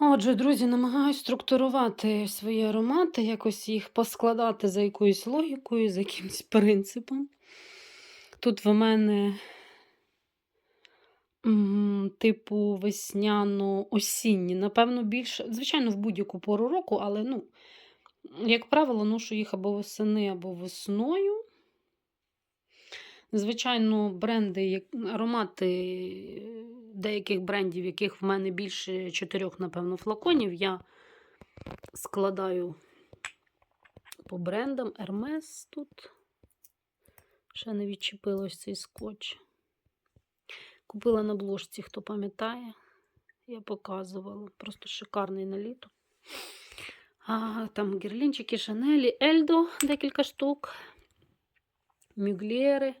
Отже, друзі, намагаюсь структурувати свої аромати, якось їх поскладати за якоюсь логікою, за якимось принципом. Тут в мене типу весняно-осінні, напевно, більше, звичайно, в будь-яку пору року, але, ну, як правило, ношу їх або восени, або весною. Звичайно, бренди, аромати деяких брендів, яких в мене більше чотирьох, напевно, флаконів, я складаю по брендам. Hermes тут. Ще не відчепилось цей скотч. Купила на бложці, хто пам'ятає. Я показувала. Просто шикарний на літо. А, там гірлінчики, Шанелі, Ельдо, декілька штук. Мюглєри.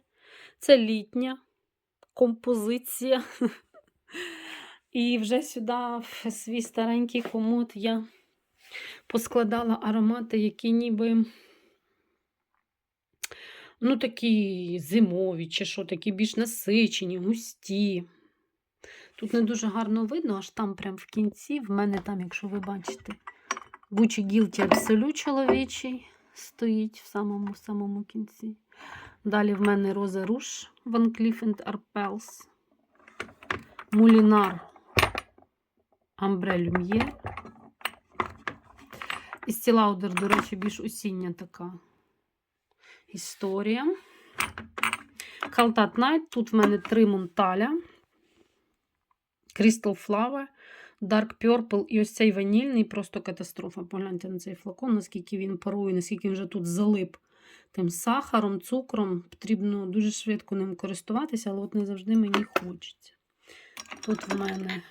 Це літня композиція. І вже сюди, в свій старенький комод, я поскладала аромати, які ніби, ну, такі зимові, чи що, такі більш насичені, густі. Тут не дуже гарно видно, аж там, прям в кінці, в мене там, якщо ви бачите, Gucci Guilty Absolute чоловічий стоїть в самому самому кінці. Далі в мене Роза Руш Van Cleef Arpels. Мулінар Амбре Люм'є. І Стілаудер, до речі, більш осіння така історія. Калтат Найт. Тут в мене три Монталя. Crystal Flower, Dark Purple і ось цей ванільний просто катастрофа. Погляньте на цей флакон, наскільки він парує, наскільки він вже тут залип тим сахаром, цукром. Потрібно дуже швидко ним користуватися, але от не завжди мені хочеться. Тут в мене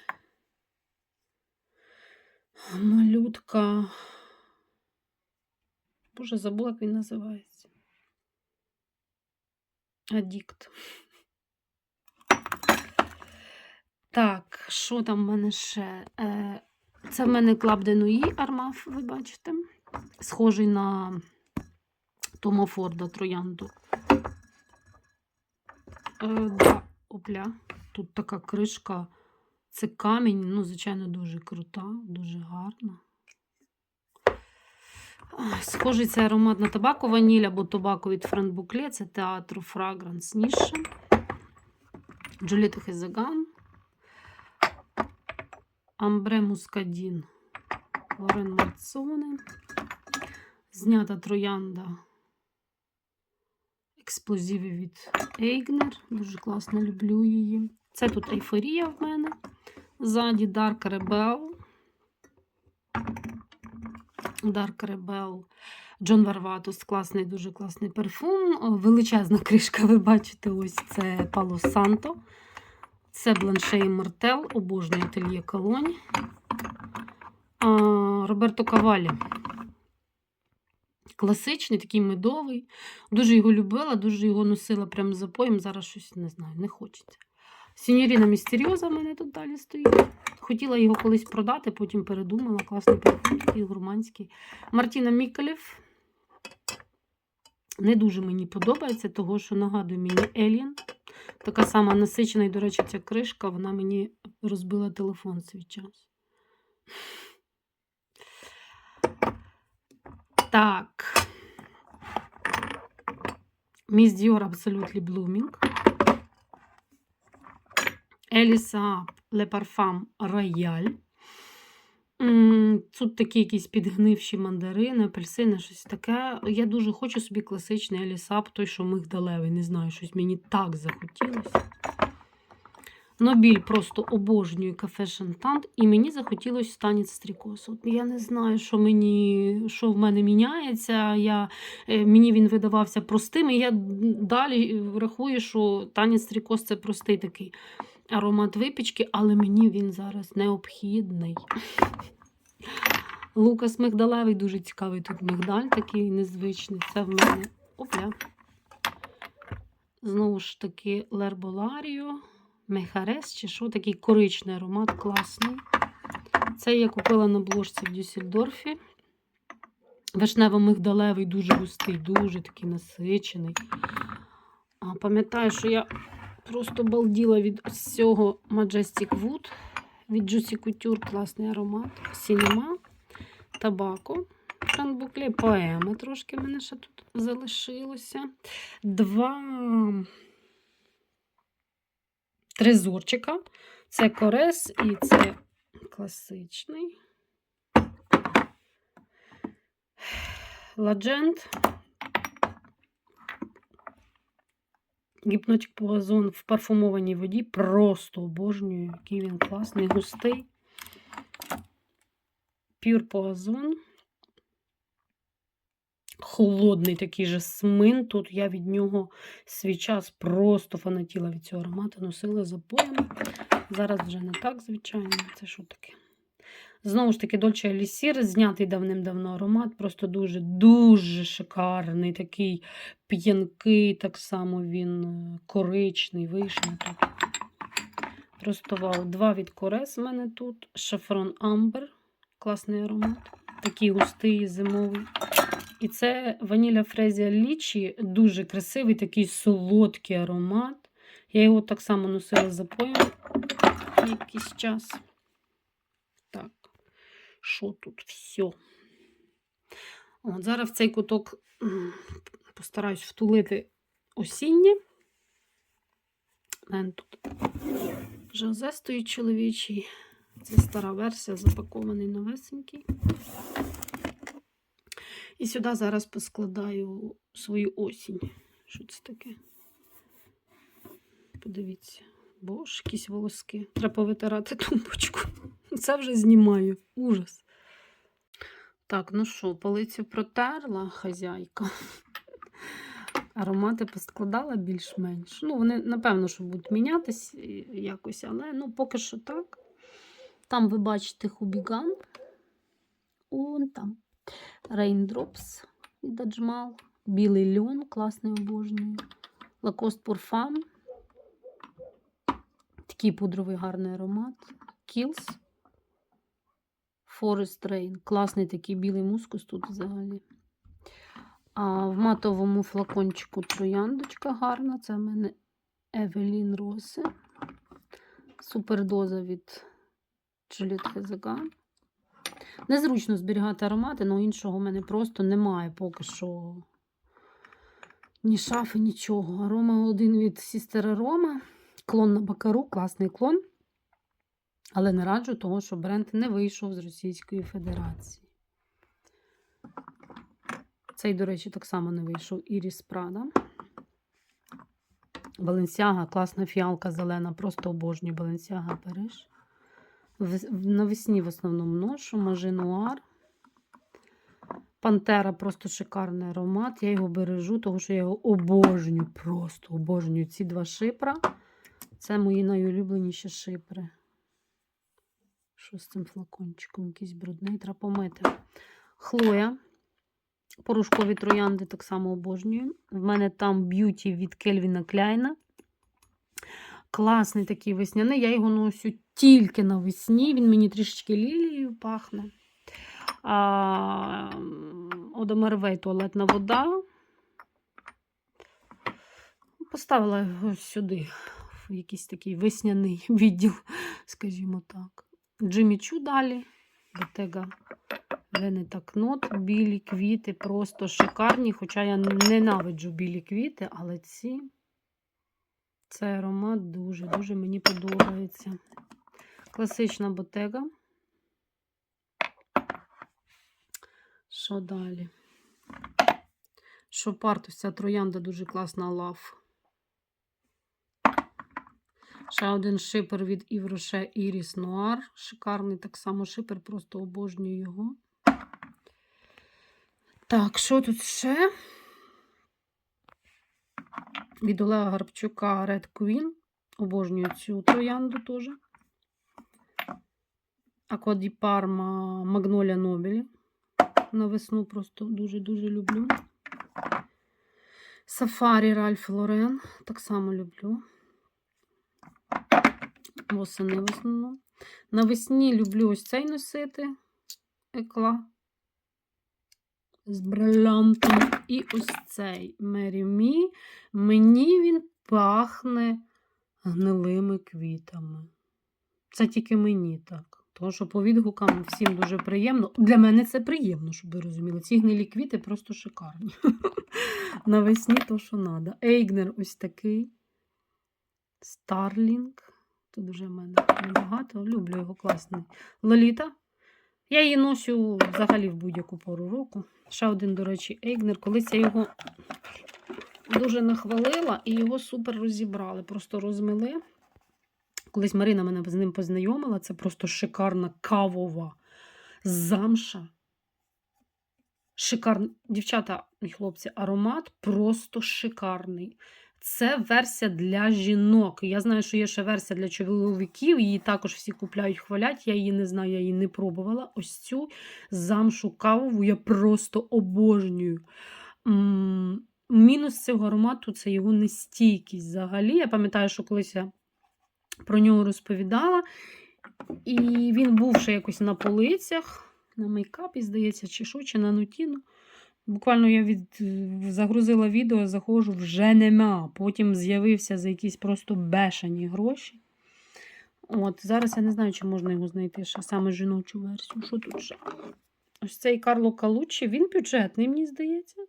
малютка. Боже, забула, як він називається. Адікт. Так, що там в мене ще? Е, Це в мене de Nuit Armaf, ви бачите. Схожий на Тома Форда Троянду. Е, да, опля. Тут така кришка. Це камінь, ну, звичайно, дуже крута, дуже гарна. Схожий це аромат на табаку ваніль або табаку від Френд Букле. Це театру Фрагранс Ніша. Джуліета Хезаган. Амбре Мускадін. Лорен Мацоне. Знята троянда. Експлозиви від Ейгнер. Дуже класно люблю її. Це тут ейфорія в мене. Ззаді Dark Rebel. Dark Rebel. Джон Варватус. Класний, дуже класний парфум. Величезна кришка, ви бачите, ось це Пало Санто. Це Бланше і Мартел, обожнюю ательє Колонь. Роберто Кавалі. Класичний, такий медовий. Дуже його любила, дуже його носила прямо за поєм. Зараз щось не знаю, не хочеться. Сіньоріна Містеріоза в мене тут далі стоїть. Хотіла його колись продати, потім передумала. Класний парфум, такий гурманський. Мартіна Мікалєв. Не дуже мені подобається, того що нагадує мені Елін. Така сама насичена, і, до речі, ця кришка, вона мені розбила телефон свій час. Так. Miss Dior Absolutely Blooming. Еліса Le Parfum Royal. Тут такі якісь підгнивші мандарини, апельсини, щось таке. Я дуже хочу собі класичний Елісап, той, що мигдалевий. Не знаю, щось мені так захотілося. Нобіль просто обожнюю кафе Шантант, і мені захотілося танець стрікос. Я не знаю, що мені, що в мене міняється. Я, е, мені він видавався простим, і я далі рахую, що танець стрікос це простий такий аромат випічки, але мені він зараз необхідний. Лукас мигдалевий, дуже цікавий тут мигдаль такий незвичний. Це в мене опля. Знову ж таки, Лерболаріо. Мехарес чи що, такий коричний аромат, класний. Це я купила на бложці в Дюссельдорфі. Вишнево-мигдалевий, дуже густий, дуже такий насичений. А, Пам'ятаю, що я просто балділа від ось цього Majestic Wood від Juicy Couture класний аромат. Сінема, табако. Франбуклі, поема трошки в мене ще тут залишилося. Два тризорчика. Це корес і це класичний. Ладжент. Гіпнотик Пуазон в парфумованій воді. Просто обожнюю, який він класний, густий. Пюр Пуазон. Холодний такий же смин. Тут я від нього свій час просто фанатіла від цього аромату, носила за поями. Зараз вже не так, звичайно. Це що таке? Знову ж таки, Dolce Елісір, знятий давним-давно аромат, просто дуже-дуже шикарний, такий п'янкий, так само він е, коричний, вишня. Просто вау. Два від Корес в мене тут. Шафрон Амбер, класний аромат. Такий густий зимовий. І це ваніля фрезія лічі, дуже красивий, такий солодкий аромат. Я його так само носила за поєм якийсь час. Так, що тут все? От, зараз в цей куток постараюсь втулити осіннє. Тут жозе стоїть чоловічий. Це стара версія, запакований новесенький. І сюди зараз поскладаю свою осінь. Що це таке? Подивіться. Боже, якісь волоски. Треба повитирати тумбочку. Це вже знімаю. Ужас. Так, ну що, полицю протерла хазяйка. Аромати поскладала більш-менш. Ну, вони, напевно, що будуть мінятись якось, але ну, поки що так. Там ви бачите хубіган. Он там. Raindrops від Аджмал. Білий льон, класний обожнюю. Lacoste Parfum. Такий пудровий гарний аромат. Kills. Forest Rain. Класний такий білий мускус тут взагалі. А в матовому флакончику трояндочка гарна. Це в мене Евелін Роси. Супердоза від Juliette Хезеган. Незручно зберігати аромати, але іншого в мене просто немає поки що ні шафи, нічого. Арома один від Sister Aroma. Клон на Бакару, класний клон. Але не раджу того, що бренд не вийшов з Російської Федерації. Цей, до речі, так само не вийшов Іріс Прада. Баленсіага, класна фіалка зелена, просто обожнюю Баленсіага Париж. Навесні в основному ношу, Мажинуар. Пантера просто шикарний аромат. Я його бережу, тому що я його обожнюю, просто обожнюю. Ці два шипра. Це мої найулюбленіші шипри. Що з цим флакончиком? Якийсь брудний, треба помити. Хлоя. Порошкові троянди так само обожнюю. В мене там б'юті від Кельвіна Кляйна. Класний такий весняний. Я його носю тільки навесні. Він мені трішечки лілією пахне. А, Одомервей туалетна вода. Поставила його сюди, в якийсь такий весняний відділ, скажімо так. Джимі Чу далі. Veneta Knot. Білі квіти просто шикарні. Хоча я ненавиджу білі квіти, але ці. Цей аромат дуже-дуже мені подобається. Класична ботега. Що далі? Шопарт, ця троянда дуже класна лав. Ще один шипер від Івроше Іріс Нуар. Шикарний так само шипер, просто обожнюю його. Так, що тут ще? Від Олега Гарбчука Red Queen. Обожнюю цю троянду теж. Акваді Парма Магнолія Нобелі. На весну просто дуже-дуже люблю. Сафарі Ральф Лорен. Так само люблю. Восени в основному. Навесні люблю ось цей носити. Екла. З брилянтом. І ось цей Мері Мі. Мені він пахне гнилими квітами. Це тільки мені так. Тому що по відгукам всім дуже приємно. Для мене це приємно, щоб ви розуміли. Ці гнилі квіти просто шикарні. Навесні то, що треба. Ейгнер ось такий. Старлінг. Тут вже в мене небагато. Люблю його класний. Лоліта. Я її носю взагалі в будь-яку пору року. Ще один, до речі, Ейгнер. Колись я його дуже нахвалила і його супер розібрали. Просто розмили. Колись Марина мене з ним познайомила. Це просто шикарна кавова замша. Шикарний. Дівчата і хлопці, аромат просто шикарний. Це версія для жінок. Я знаю, що є ще версія для чоловіків. Її також всі купляють, хвалять. Я її не знаю, я її не пробувала. Ось цю замшу кавову я просто обожнюю. Мінус цього аромату це його нестійкість взагалі. Я пам'ятаю, що колись я про нього розповідала. І він був ще якось на полицях, на мейкапі, здається, чи що, чи на нутіну. Буквально я від... загрузила відео, заходжу, вже нема. Потім з'явився за якісь просто бешені гроші. От, Зараз я не знаю, чи можна його знайти ще саме жіночу версію. Що тут ще? Ось цей Карло Калуччі, він бюджетний, мені здається.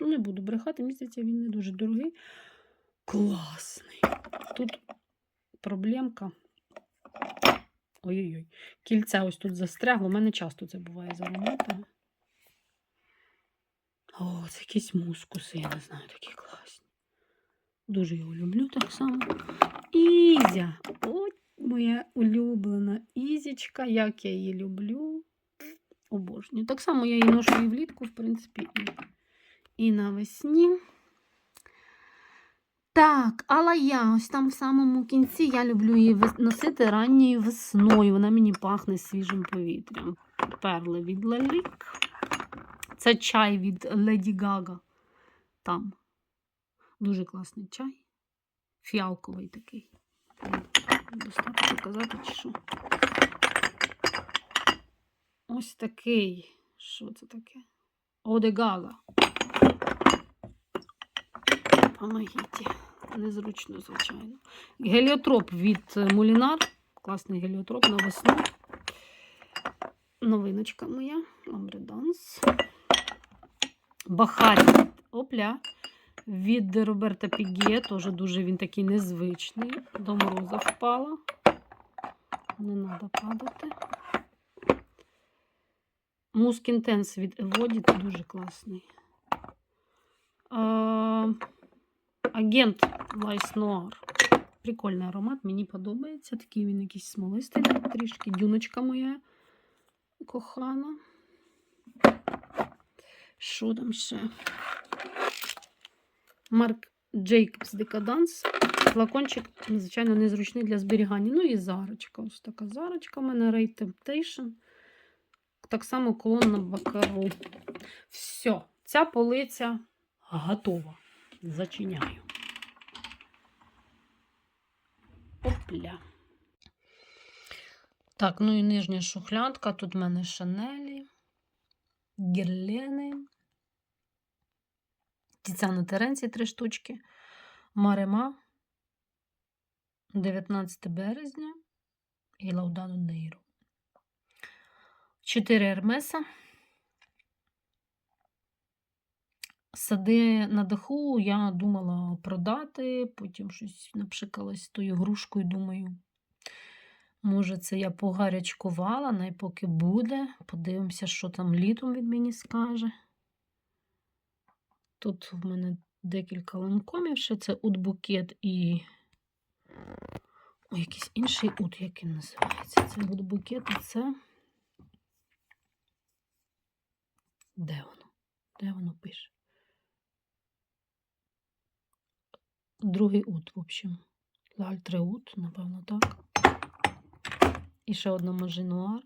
Ну, не буду брехати, мені здається, він не дуже дорогий. Класний. Тут проблемка. Ой-ой-ой. Кільце ось тут застрягло. У мене часто це буває з ароматами. О, це якісь мускуси, я не знаю, такі класні. Дуже його люблю так само. Ізя. От моя улюблена Ізічка, як я її люблю. Обожнюю. Так само я її ношу і влітку, в принципі, і, і навесні. Так, але я ось там в самому кінці я люблю її носити ранньою весною. Вона мені пахне свіжим повітрям. Перли від Лалік. Це чай від Леді Гага. Там. Дуже класний чай. Фіалковий такий. Достатньо показати, чи що. Ось такий. Що це таке? Оде Помогіть. Незручно, звичайно. Геліотроп від е, Мулінар. Класний геліотроп на весну. Новиночка моя. Амбреданс. Бахарі. Опля. Від Роберта Піге. Теж дуже він такий незвичний. До мороза впала. Не треба падати. Муск Інтенс від Еводі. Дуже класний. А, Агент Лайс Нуар. Прикольний аромат, мені подобається. Такий він якийсь смолистий, трішки дюночка моя кохана. Що там ще? Марк Джейкобс Декаданс. Флакончик, звичайно, незручний для зберігання. Ну і зарочка. Ось така зарочка у мене Ray Temptation. Так само колонна Бакару. Все, ця полиця готова. Зачиняю. Опля. Так, ну і нижня шухлядка. Тут в мене Шанелі, Герлени, Тіцяна Теренці три штучки, Марема, 19 березня і Лаудану Нейру. Чотири Ермеса. Сади на даху я думала продати, потім щось напшикалась тою грушкою, думаю. Може, це я погарячкувала, най поки буде. Подивимося, що там літом він мені скаже. Тут в мене декілька ланкомів, ще це ут-букет і Ой, якийсь інший ут, як він називається. Це ут-букет, і це. Де воно? Де воно пише? Другий ут, в общем. Лальтреут, напевно, так. І ще одна Мажинуар.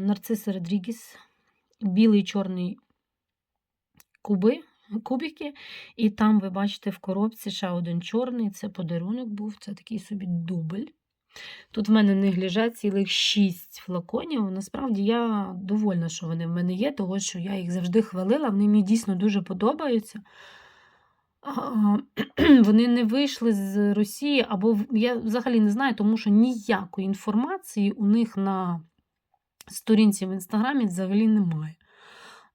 Нарцис Родрігіс. Білий чорний куби, кубики. І там ви бачите в коробці ще один чорний. Це подарунок був. Це такий собі дубль. Тут в мене не гляжать цілих 6 флаконів. Насправді я довольна, що вони в мене є, тому що я їх завжди хвалила. Вони мені дійсно дуже подобаються. вони не вийшли з Росії, або я взагалі не знаю, тому що ніякої інформації у них на сторінці в інстаграмі взагалі немає.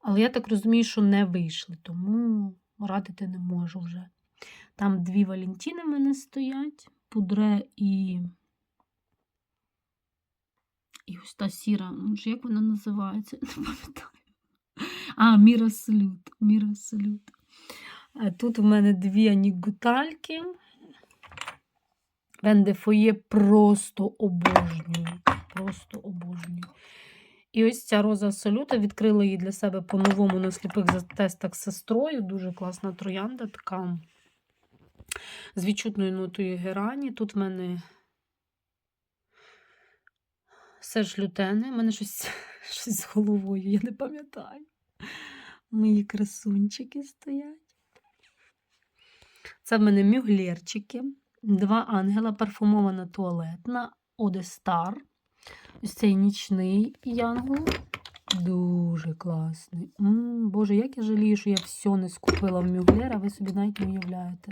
Але я так розумію, що не вийшли, тому радити не можу вже. Там дві Валентіни в мене стоять, пудре і. І ось та сіра, ну ж як вона називається? Не пам'ятаю. А, Міра Салют. Міра Салют. Тут у мене дві анігутальки. Вендефоє просто обожнюю. Просто обожнюю. І ось ця роза салюта відкрила її для себе по-новому на сліпих тестах з сестрою. Дуже класна троянда, така з відчутною нотою герані. Тут в мене Серж Лютени. У мене щось, щось з головою, я не пам'ятаю. Мої красунчики стоять. Це в мене мюглерчики, два ангела, парфумована туалетна, Одестар. Ось цей нічний янгол. Дуже класний. м Боже, як я жалію, що я все не скупила в Мюглер, а ви собі навіть не уявляєте.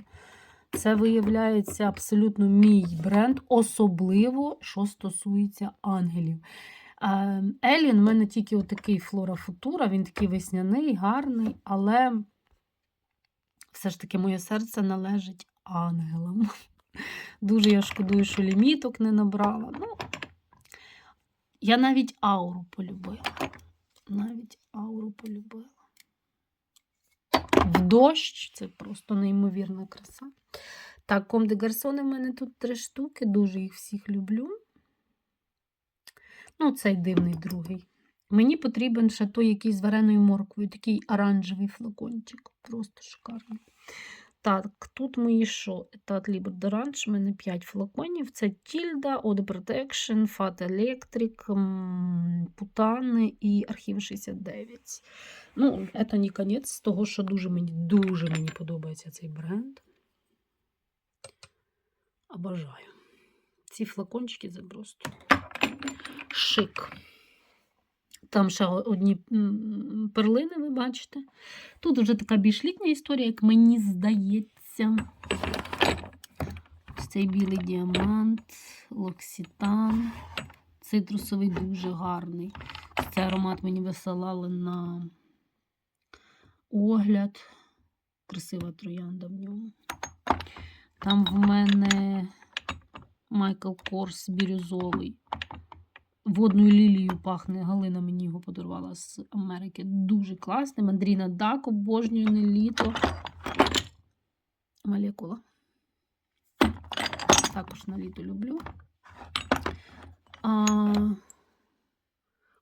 Це виявляється абсолютно мій бренд, особливо, що стосується ангелів. Елін в мене тільки отакий Флора Футура, він такий весняний, гарний, але все ж таки моє серце належить ангелам. Дуже я шкодую, що ліміток не набрала. Ну, я навіть ауру полюбила. Навіть ауру полюбила. В дощ це просто неймовірна краса. Так, Ком де Гарсони в мене тут три штуки, дуже їх всіх люблю. Ну, цей дивний другий. Мені потрібен ще той якийсь з вареною морквою, такий оранжевий флакончик. Просто шикарний. Так, тут мої що? Етат d'Orange, у мене 5 флаконів. Це Тільда, de Protection, Fat Electric, Путани і Архів 69. Ну, це не кінець того, що дуже мені, дуже мені подобається цей бренд. Обожаю. Ці флакончики це просто шик. Там ще одні перлини, ви бачите. Тут вже така більш літня історія, як мені здається. Ось цей білий діамант, локситан. Цитрусовий дуже гарний. Цей аромат мені висилали на огляд. Красива троянда в ньому. Там в мене Майкл Корс бірюзовий. Водною лілією пахне. Галина мені його подарувала з Америки. Дуже класний. Мандріна Дак, обожнюю не літо. Молекула. Також на літо люблю.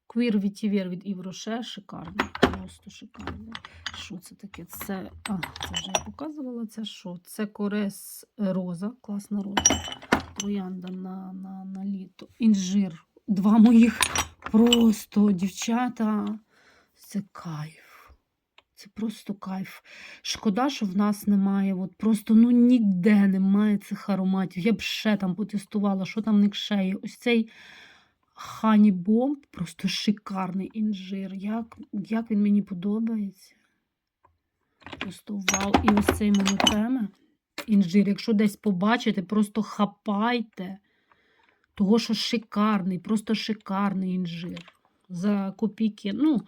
Queer Vetiver від Івроше. Шикарний. Просто шикарний. Що це таке? Це, а, це вже я показувала. Це що? Це корес роза. Класна роза. Троянда на, на, на літо. Інжир. Два моїх просто дівчата. Це кайф. Це просто кайф. Шкода, що в нас немає. От просто ну ніде немає цих ароматів. Я б ще там потестувала, що там в них ще є. Ось цей Хані Бомб, просто шикарний інжир. Як, як він мені подобається. Просто вау. І ось цей монотеме. Інжир. Якщо десь побачите, просто хапайте. Того, що шикарний, просто шикарний інжир. За копійки, ну,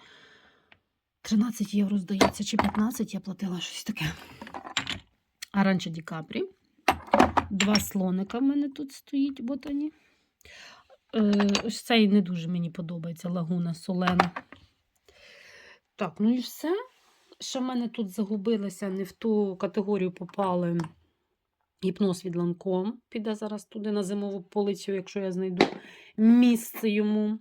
13 євро, здається, чи 15 я платила щось таке. Аранча Ді Капрі. Два слоника в мене тут стоїть ботані. Е, ось цей не дуже мені подобається лагуна солена. Так, ну і все. Що в мене тут загубилося, не в ту категорію попали гіпноз від Ланком. Піде зараз туди на зимову полицю, якщо я знайду місце йому.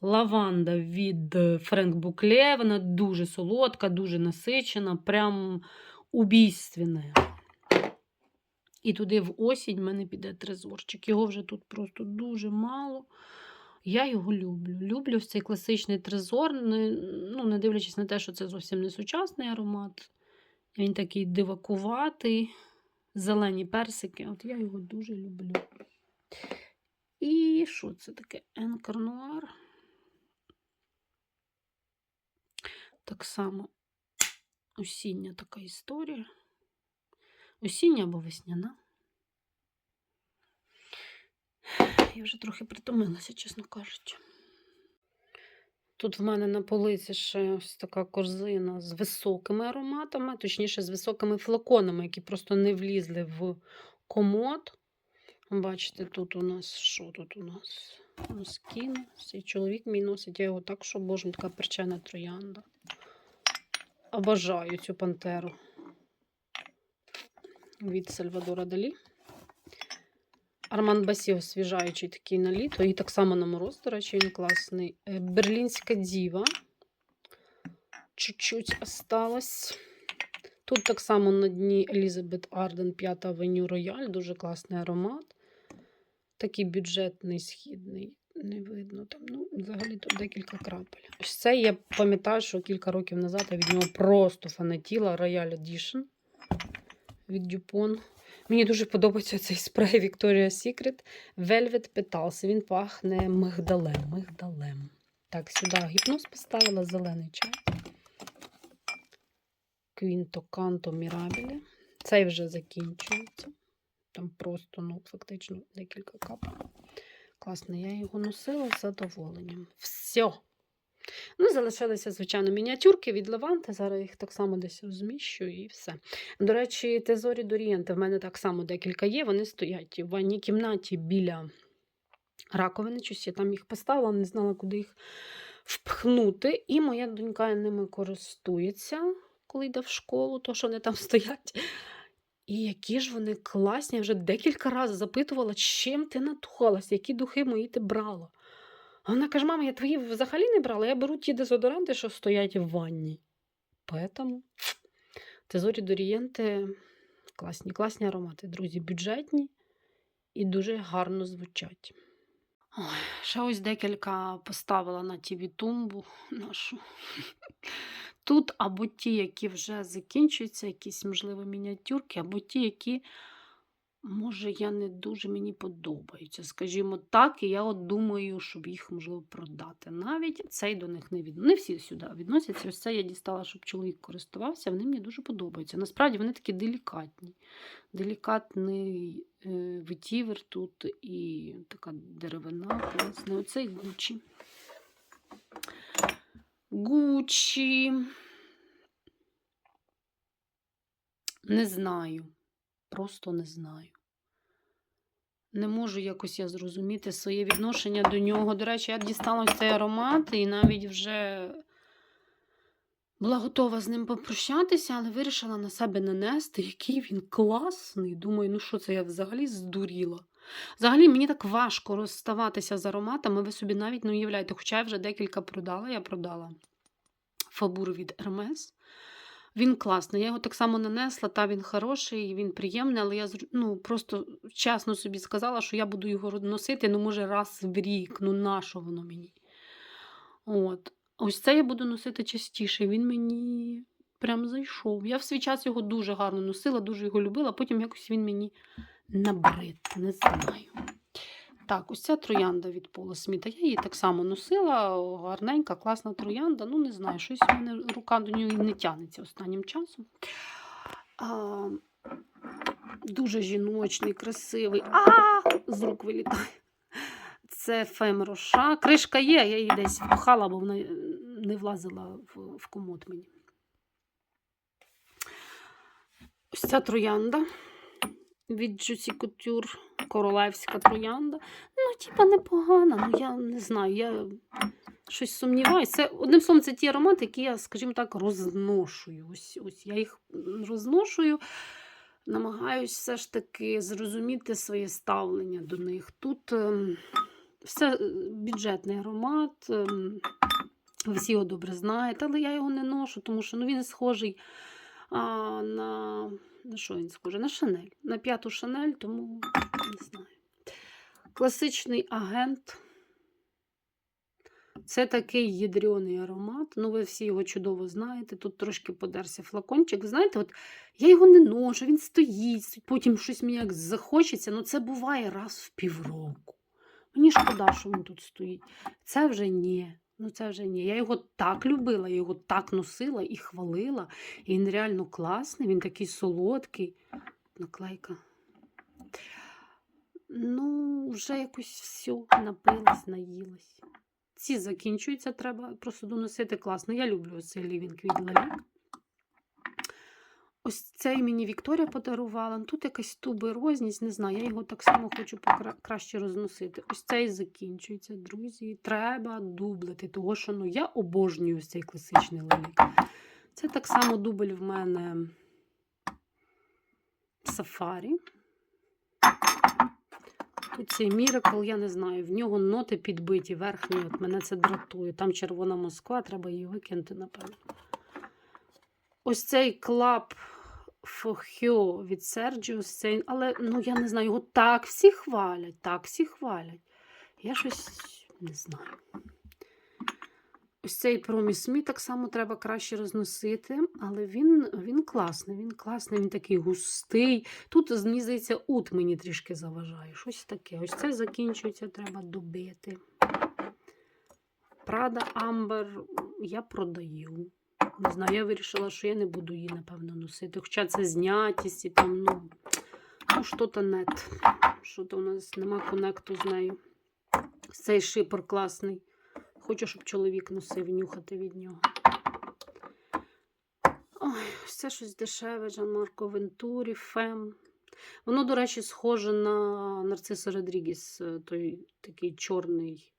Лаванда від Френк Букле. Вона дуже солодка, дуже насичена, прям убійственна. І туди в осінь в мене піде трезорчик. Його вже тут просто дуже мало. Я його люблю. Люблю цей класичний трезор, не, ну, не дивлячись на те, що це зовсім не сучасний аромат. Він такий дивакуватий, зелені персики. От я його дуже люблю. І що це таке? Енкарнуар. Так само осіння така історія. осіння або весняна. Я вже трохи притомилася, чесно кажучи. Тут в мене на полиці ще ось така корзина з високими ароматами, точніше, з високими флаконами, які просто не влізли в комод. Бачите, тут у нас що тут у нас? Скін. Цей чоловік мій носить, я його так, що боже, така перчена троянда. Обожаю цю пантеру від Сальвадора Далі. Арман Басі освіжаючий такий на літо. І так само на мороз, до речі, він класний. Е, Берлінська діва. Чуть-чуть осталось. Тут так само на дні Елізабет Арден 5 авеню Рояль. Дуже класний аромат. Такий бюджетний, східний. Не видно там. Ну, взагалі тут декілька крапель. Ось це я пам'ятаю, що кілька років назад я від нього просто фанатіла Royal Edition від Dupont. Мені дуже подобається цей спрей Victoria's Secret Velvet Petals. Він пахне мигдалем. мигдалем. Так, сюди гіпноз поставила зелений чай. Квінто Канто Мірабілі. Цей вже закінчується. Там просто, ну, фактично, декілька капель. Класно, я його носила з задоволенням. Все. Ну, залишилися, звичайно, мініатюрки від Леванти. Зараз їх так само десь розміщу і все. До речі, тезорі Дорієнти в мене так само декілька є. Вони стоять в ванній кімнаті біля раковини. Щось я там їх поставила, не знала, куди їх впхнути. І моя донька ними користується, коли йде в школу, то що вони там стоять. І які ж вони класні. Я вже декілька разів запитувала, чим ти надухалась, які духи мої ти брала. Вона каже: мама, я твої взагалі не брала, я беру ті дезодоранти, що стоять в ванні. Поэтому тезорі Дорієнти класні, класні аромати, друзі, бюджетні і дуже гарно звучать. Ой, ще ось декілька поставила на тіві тумбу нашу. Тут або ті, які вже закінчуються, якісь, можливо, мініатюрки, або ті, які, може, я не дуже мені подобаються. Скажімо так, і я от думаю, щоб їх, можливо, продати. Навіть цей до них не відноситься. Не всі сюди відносяться. Ось це я дістала, щоб чоловік користувався, вони мені дуже подобаються. Насправді вони такі делікатні. Делікатний е, витівер тут і така деревина. Класна. Оцей Гучі. Гучі. Не знаю. Просто не знаю. Не можу якось я зрозуміти своє відношення до нього. До речі, я дістала цей аромат і навіть вже була готова з ним попрощатися, але вирішила на себе нанести, який він класний. Думаю, ну що це я взагалі здуріла. Взагалі, мені так важко розставатися з ароматами, ви собі навіть не уявляєте. Хоча я вже декілька продала, я продала фабур від Hermes. Він класний. Я його так само нанесла, та він хороший, він приємний, але я ну, просто чесно собі сказала, що я буду його носити, ну, може, раз в рік. Ну, нащо воно мені? От. Ось це я буду носити частіше. Він мені прям зайшов. Я в свій час його дуже гарно носила, дуже його любила, потім якось він мені набрид, не знаю. Так, ось ця троянда від Пола Сміта. Я її так само носила, гарненька, класна троянда. Ну, не знаю, щось у мене рука до нього не тягнеться останнім часом. А, дуже жіночний, красивий. А, з рук вилітає. Це фемроша. Кришка є, я її десь впхала, бо вона е, не влазила в, в комод мені. Ось ця троянда від Juicy Couture, королевська троянда. Ну, типа, непогана, ну я не знаю, я щось сумніваюся. Одним словом, це ті аромати, які я, скажімо так, розношую. Ось, ось я їх розношую, намагаюся все ж таки зрозуміти своє ставлення до них. Тут ем, все е, бюджетний аромат. ем, ви всі його добре знаєте, але я його не ношу, тому що ну, він схожий а, на. На що він схожий? На Шанель. На п'яту Шанель, тому не знаю. Класичний агент. Це такий ядрений аромат. Ну, ви всі його чудово знаєте. Тут трошки подерся флакончик. Знаєте, от я його не ношу, він стоїть, потім щось мені як захочеться. Ну, це буває раз в півроку. Мені шкода, що він тут стоїть. Це вже ні. Ну, це вже ні. Я його так любила, я його так носила і хвалила. І він реально класний, він такий солодкий. наклейка. Ну, вже якось все, напилась, наїлась. Ці закінчуються, треба просто доносити класно. Я люблю цей лівінг від Лалік. Ось цей мені Вікторія подарувала. Ну, Тут якась туберозність, не знаю, я його так само хочу краще розносити. Ось цей закінчується, друзі. Треба дублити, того що ну, я обожнюю цей класичний лалік. Це так само дубль в мене сафарі. Тут цей Міракл, я не знаю, в нього ноти підбиті, верхні, от мене це дратує. Там червона Москва, треба її викинути, напевно. Ось цей клап Фохьо від Серджіо, цей, але ну я не знаю, його так всі хвалять, так всі хвалять. Я щось не знаю. Ось цей Проміс Мі так само треба краще розносити, але він, він класний, він класний, він такий густий. Тут, мені здається, ут мені трішки заважає. Щось таке. Ось це закінчується, треба добити. Прада Амбер я продаю. Не знаю, я вирішила, що я не буду її, напевно, носити. Хоча це знятість і там, ну, ну що-то нет. Що-то у нас нема конекту з нею. Цей шипер класний. Хочу, щоб чоловік носив нюхати від нього. Ой, це щось дешеве, Жан Марко Вентурі, Фем. Воно, до речі, схоже на Нарциса Родрігіс, е, той такий чорний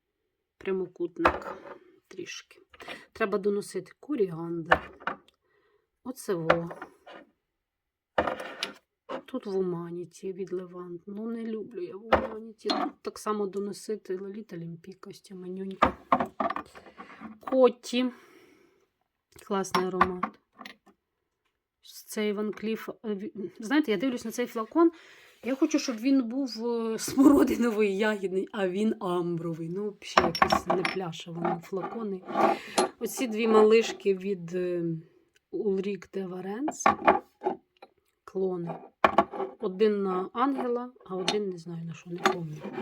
прямокутник трішки. Треба доносити коріандр. оцево. Тут в Уманіті від Левант. Ну, не люблю я в Уманіті. Тут так само доносити Лоліта ось ця. Коті. Класний аромат. Цей Ван Кліф. е, Знаєте, я дивлюсь на цей флакон. Я хочу, щоб він був е, смородиновий ягідний, а він амбровий. Ну, взагалі, якийсь не пляша, вони флакони. Оці дві малишки від Улрік де Варенс. Клони. Один на ангела, а один не знаю на що, не пам'ятаю.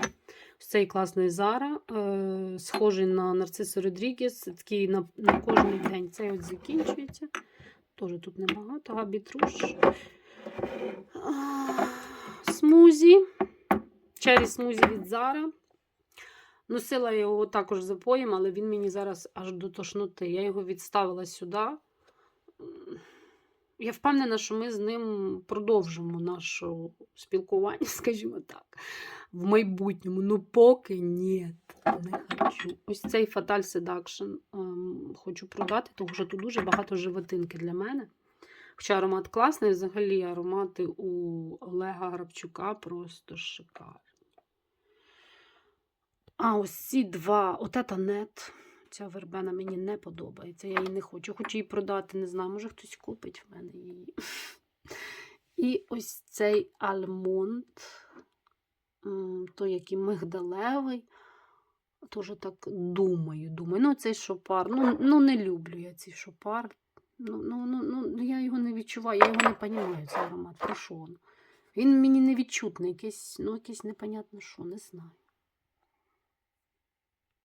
Ось цей класний Зара, е, схожий на Нарцису Родрігес, такий на, на кожний день. Цей от закінчується. Теж тут небагато, Габі Труш. Смузі. Чері смузі від Зара. Носила я його також запоєм, але він мені зараз аж до тошноти. Я його відставила сюди. Я впевнена, що ми з ним продовжимо наше спілкування, скажімо так, в майбутньому. Ну, поки ні, не хочу. Ось цей Fatal Seduction ем, хочу продати, тому що тут дуже багато животинки для мене. Хоча аромат класний, взагалі аромати у Олега Грабчука просто шикарні. А ось ці два, от ета нет. Ця вербена мені не подобається. Я її не хочу. Хочу її продати, не знаю, може хтось купить в мене її. І ось цей альмонд, той, який мигдалевий. Теж так думаю, думаю. Ну, цей шопар. Ну, ну не люблю я цей шопар. Ну, ну, ну, ну, я його не відчуваю, я його не розумію, цей аромат. Про що він? Він мені не відчутний, якийсь, ну, якийсь непонятно що, не знаю.